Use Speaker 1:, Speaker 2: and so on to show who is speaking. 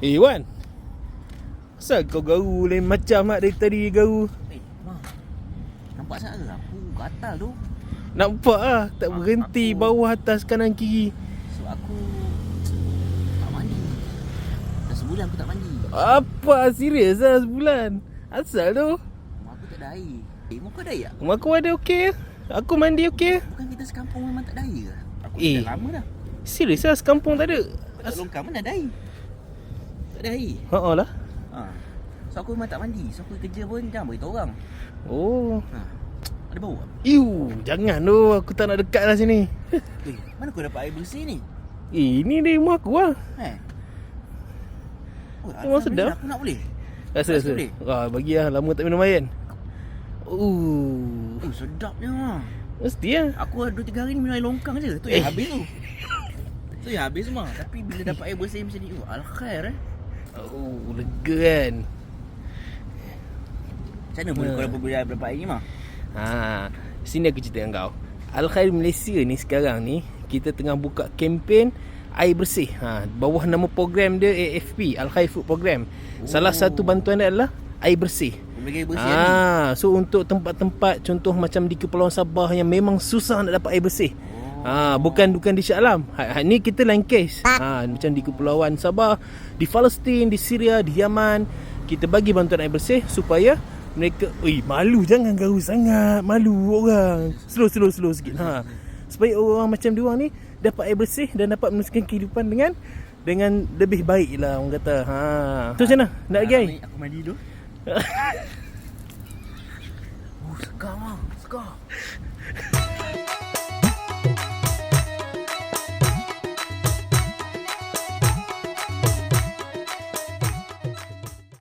Speaker 1: Eh Wan Asal kau garu lain macam mak dari tadi garu
Speaker 2: Eh, Ma. Nampak sangat ke? Aku gatal tu.
Speaker 1: Nampak lah Tak
Speaker 2: Ah,
Speaker 1: berhenti
Speaker 2: aku-
Speaker 1: bawah atas kanan kiri
Speaker 2: So aku tak mandi. Dah sebulan aku tak mandi.
Speaker 1: Apa serius lah sebulan Asal tu
Speaker 2: Rumah aku tak ada air. Eh, rumah kau ada air tak?
Speaker 1: Rumah aku ada okey Aku mandi okey
Speaker 2: Bukan kita sekampung memang tak ada air ke? Aku
Speaker 1: Eh.
Speaker 2: dah lama dah.
Speaker 1: Serius lah sekampung tak ada
Speaker 2: Kat longkang mana ada air? Tak ada air.
Speaker 1: Haa lah
Speaker 2: Ha. So aku memang tak mandi. So aku kerja pun jangan beritahu orang.
Speaker 1: Oh
Speaker 2: Ha. Ada bau tak?
Speaker 1: Iu Jangan tu Aku tak nak dekat lah sini
Speaker 2: Eh, mana kau dapat air bersih ni?
Speaker 1: Eh ini dari rumah aku lah
Speaker 2: Eh. Oh,
Speaker 1: Memang sedap.
Speaker 2: Aku nak boleh.
Speaker 1: Rasa
Speaker 2: Rasa boleh?
Speaker 1: Wah bagi lah Lama tak minum air kan Uh,
Speaker 2: Oh, sedapnya.
Speaker 1: Mesti lah
Speaker 2: Aku ada 2 3 hari ni minum air longkang je. Tu
Speaker 1: Eh.
Speaker 2: yang habis tu. Tu yang habis semua. Tapi bila dapat air bersih macam ni, oh, al-khair eh.
Speaker 1: Oh lega kan
Speaker 2: Macam mana boleh
Speaker 1: Ha.
Speaker 2: kau dapat boleh dapat air ni mah?
Speaker 1: Ha, sini aku cerita dengan kau. Al Khair Malaysia ni sekarang ni kita tengah buka kempen air bersih. Ha, bawah nama program dia AFP, Al Khair Food Program. Salah
Speaker 2: Oh.
Speaker 1: satu bantuan dia adalah air bersih.
Speaker 2: Kau bagi air bersih ni.
Speaker 1: Ah, so untuk tempat-tempat contoh macam di Kepulauan Sabah yang memang susah nak dapat air bersih. Ha, bukan bukan di Shah Alam. Ha, ha, ni kita lain case. Ha, macam di Kepulauan Sabah, di Palestin, di Syria, di Yaman, kita bagi bantuan air bersih supaya mereka, oi malu jangan garu sangat, malu orang. Slow slow slow sikit. Ha. Supaya orang macam dia orang ni dapat air bersih dan dapat meneruskan kehidupan dengan dengan lebih baik lah orang kata. Ha. Tu macam mana? Nak lagi air?
Speaker 2: Aku, aku mandi dulu. oh, segar mah. Segar.